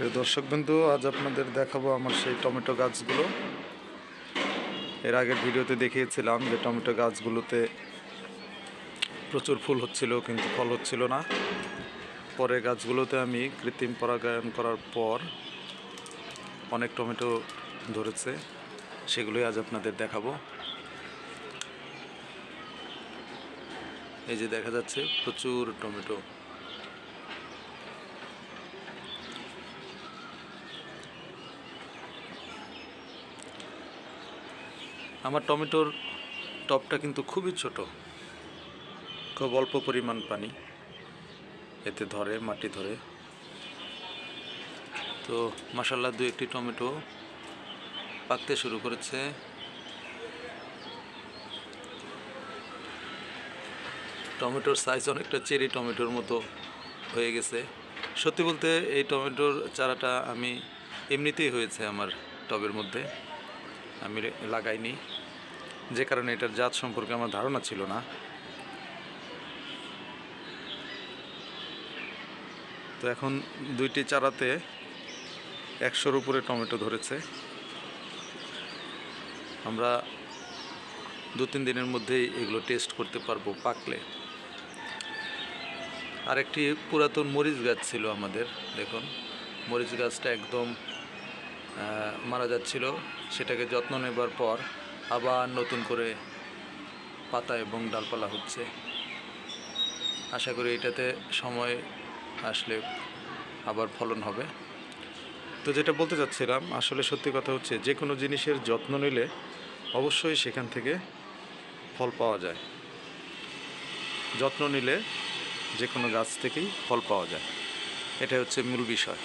প্রিয় দর্শক বিন্দু আজ আপনাদের দেখাবো আমার সেই টমেটো গাছগুলো। এর আগের ভিডিওতে দেখিয়েছিলাম যে টমেটো গাছগুলোতে প্রচুর ফুল হচ্ছিল, কিন্তু ফল হচ্ছিল না। পরে গাছগুলোতে আমি কৃত্রিম পরাগায়ন করার পর অনেক টমেটো ধরেছে, সেগুলোই আজ আপনাদের দেখাবো। এই যে দেখা যাচ্ছে, প্রচুর টমেটো। আমার টমেটোর টবটা কিন্তু খুবই ছোট। খুব অল্প পরিমাণ পানি। এতে ধরে, মাটি ধরে। তো মাসাল্লাহ দু একটি টমেটো পাকতে শুরু করেছে। টমেটোর সাইজ অনেকটা চেরি টমেটোর মতো হয়ে গেছে। সত্যি বলতে এই টমেটোর চারাটা আমি এমনিতেই হয়েছে আমার টবের মধ্যে। আমি লাগাইনি। যে কারণে এটার জাত সম্পর্কে আমার ধারণা ছিল না। তো এখন দুইটি চারাতে একশোর উপরে টমেটো ধরেছে। আমরা দু তিন দিনের মধ্যেই এগুলো টেস্ট করতে পারব পাকলে। আরেকটি পুরাতন মরিচ গাছ ছিল আমাদের, দেখুন। মরিচ গাছটা একদম মারা যাচ্ছিল, সেটাকে যত্ন নেবার পর আবার নতুন করে পাতা এবং ডালপালা হচ্ছে। আশা করি এটাতে সময় আসলে আবার ফলন হবে। তো যেটা বলতে চাচ্ছিলাম, আসলে সত্যি কথা হচ্ছে, যে কোনো জিনিসের যত্ন নিলে অবশ্যই সেখান থেকে ফল পাওয়া যায়। যত্ন নিলে যে কোনো গাছ থেকেই ফল পাওয়া যায়। এটা হচ্ছে মূল বিষয়।